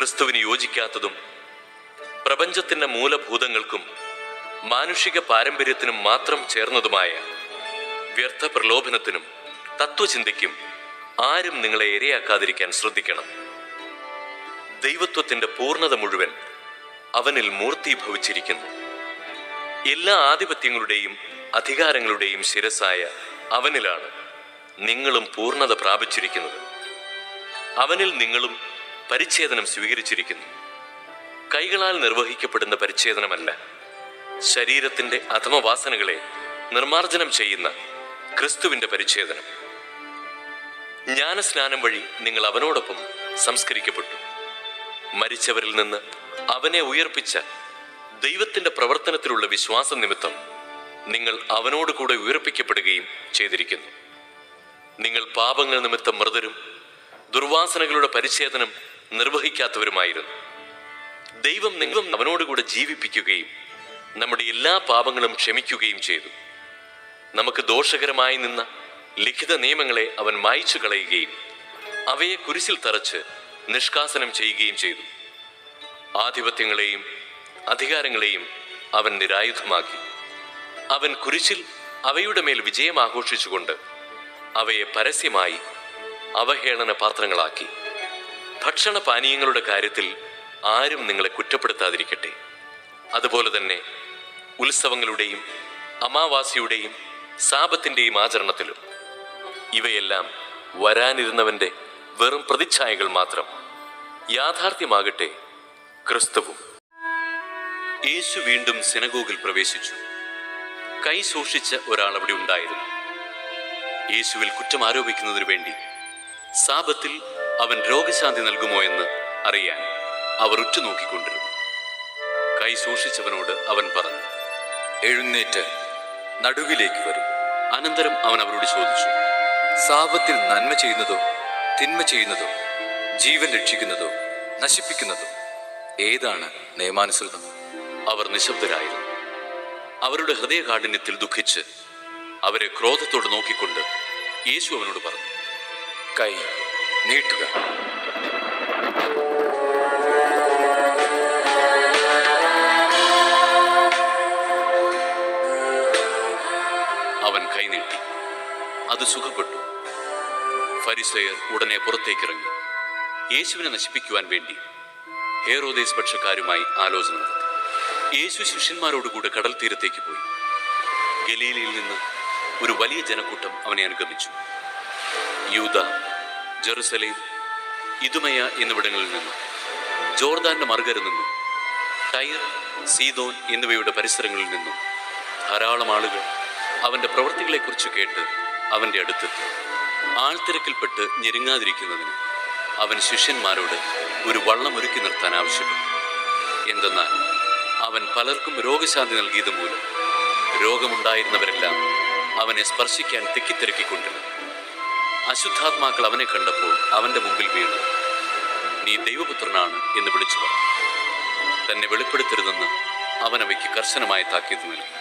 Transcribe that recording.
ക്രിസ്തുവിന് യോജിക്കാത്തതും പ്രപഞ്ചത്തിന്റെ മൂലഭൂതങ്ങൾക്കും മാനുഷിക പാരമ്പര്യത്തിനും മാത്രം ചേർന്നതുമായ വ്യർത്ഥ പ്രലോഭനത്തിനും തത്വചിന്തയ്ക്കും ആരും നിങ്ങളെ ഇരയാക്കാതിരിക്കാൻ ശ്രദ്ധിക്കണം. ദൈവത്വത്തിന്റെ പൂർണത മുഴുവൻ അവനിൽ മൂർത്തീഭവിച്ചിരിക്കുന്നു. എല്ലാ ആധിപത്യങ്ങളുടെയും അധികാരങ്ങളുടെയും ശിരസായ അവനിലാണ് നിങ്ങളും പൂർണത പ്രാപിച്ചിരിക്കുന്നത്. അവനിൽ നിങ്ങളും പരിച്ഛേദനം സ്വീകരിച്ചിരിക്കുന്നു. കൈകളാൽ നിർവഹിക്കപ്പെടുന്ന പരിച്ഛേദനമല്ല. ശരീരത്തിന്റെ അധമവാസനകളെ നിർമാർജനം ചെയ്യുന്ന ക്രിസ്തുവിന്റെ പരിച്ഛേദനം. ജ്ഞാനസ്നാനം വഴി നിങ്ങൾ അവനോടൊപ്പം സംസ്കരിക്കപ്പെട്ടു. മരിച്ചവരിൽ നിന്ന് അവനെ ഉയർപ്പിച്ച ദൈവത്തിന്റെ പ്രവർത്തനത്തിലുള്ള വിശ്വാസം നിമിത്തം നിങ്ങൾ അവനോട് കൂടെ ഉയർപ്പിക്കപ്പെടുകയും ചെയ്തിരിക്കുന്നു. നിങ്ങൾ പാപങ്ങൾ നിമിത്തം മൃതരും ദുർവാസനകളുടെ പരിച്ഛേദനം നിർവഹിക്കാത്തവരുമായിരുന്നു. ദൈവം നിങ്ങളും അവനോടുകൂടെ ജീവിപ്പിക്കുകയും നമ്മുടെ എല്ലാ പാപങ്ങളും ക്ഷമിക്കുകയും ചെയ്തു. നമുക്ക് ദോഷകരമായി നിന്ന ലിഖിത നിയമങ്ങളെ അവൻ മായ്ച്ചു കളയുകയും അവയെ കുരിശിൽ തറച്ച് നിഷ്കാസനം ചെയ്യുകയും ചെയ്തു. ആധിപത്യങ്ങളെയും അധികാരങ്ങളെയും അവൻ നിരായുധമാക്കി. അവൻ കുരിശിൽ അവയുടെ മേൽ വിജയം ആഘോഷിച്ചുകൊണ്ട് അവയെ പരസ്യമായി അവഹേളന പാത്രങ്ങളാക്കി ഭക്ഷണപാനീയങ്ങളുടെ കാര്യത്തിൽ ആരും നിങ്ങളെ കുറ്റപ്പെടുത്താതിരിക്കട്ടെ. അതുപോലെ തന്നെ ഉത്സവങ്ങളുടെയും അമാവാസിയുടെയും സാപത്തിന്റെയും ആചരണത്തിലും ഇവയെല്ലാം വരാനിരുന്നവന്റെ വെറും പ്രതിച്ഛായകൾ മാത്രം യാഥാർത്ഥ്യമാകട്ടെ ക്രിസ്തുവും. യേശു വീണ്ടും സിനഗോഗിൽ പ്രവേശിച്ചു. കൈ സൂക്ഷിച്ച ഒരാൾ അവിടെ ഉണ്ടായിരുന്നു. യേശുവിൽ കുറ്റം ആരോപിക്കുന്നതിനു വേണ്ടി സാപത്തിൽ അവൻ രോഗശാന്തി നൽകുമോ എന്ന് അറിയാൻ അവർ ഉറ്റുനോക്കിക്കൊണ്ടിരുന്നു. കൈ സൂക്ഷിച്ചവനോട് അവൻ പറഞ്ഞു എഴുന്നേറ്റ് നടുവിലേക്ക് വരും. അനന്തരം അവൻ അവരോട് ചോദിച്ചു സാപത്തിൽ നന്മ ചെയ്യുന്നതോ തിന്മ ചെയ്യുന്നതോ ജീവൻ രക്ഷിക്കുന്നതോ നശിപ്പിക്കുന്നതോ ഏതാണ് നിയമാനുസൃതം? അവർ നിശബ്ദരായിരുന്നു. അവരുടെ ഹൃദയകാഠിന്യത്തിൽ ദുഃഖിച്ച് അവരെ ക്രോധത്തോട് നോക്കിക്കൊണ്ട് യേശു അവനോട് പറഞ്ഞു കൈ നീട്ടുക. അവൻ കൈനീട്ടി അത് സുഖപ്പെട്ടു. ഫരിസയർ ഉടനെ പുറത്തേക്കിറങ്ങി. യേശുവിനെ നശിപ്പിക്കുവാൻ വേണ്ടി ഹേറോദേശ് പക്ഷക്കാരുമായി ആലോചന നടത്തി. യേശു ശിഷ്യന്മാരോടുകൂടെ കടൽ തീരത്തേക്ക് പോയി. ഗലീലയിൽ നിന്ന് ഒരു വലിയ ജനക്കൂട്ടം അവനെ അനുഗമിച്ചു. യൂത ജെറുസലേം ഇതുമയ എന്നിവിടങ്ങളിൽ നിന്നും ജോർദാന്റെ മറുകരു നിന്നും ടൈർ സീതോൻ എന്നിവയുടെ പരിസരങ്ങളിൽ നിന്നും ധാരാളം ആളുകൾ അവന്റെ പ്രവൃത്തികളെക്കുറിച്ച് കേട്ട് അവന്റെ അടുത്തെത്തി. ആൾത്തിരക്കിൽപ്പെട്ട് ഞെരുങ്ങാതിരിക്കുന്നതിന് അവൻ ശിഷ്യന്മാരോട് ഒരു വള്ളം ഒരുക്കി നിർത്താൻ ആവശ്യപ്പെട്ടു. എന്തെന്നാൽ അവൻ പലർക്കും രോഗശാന്തി നൽകിയത് മൂലം രോഗമുണ്ടായിരുന്നവരെല്ലാം അവനെ സ്പർശിക്കാൻ തിക്കിത്തിരക്കിക്കൊണ്ടിരുന്നു. അശുദ്ധാത്മാക്കൾ അവനെ കണ്ടപ്പോൾ അവന്റെ മുമ്പിൽ വീണു. നീ ദൈവപുത്രനാണ് എന്ന് വിളിച്ചു പറഞ്ഞു. തന്നെ വെളിപ്പെടുത്തരുതെന്ന് അവൻ അവയ്ക്ക് കർശനമായി താക്കീത് നൽകി.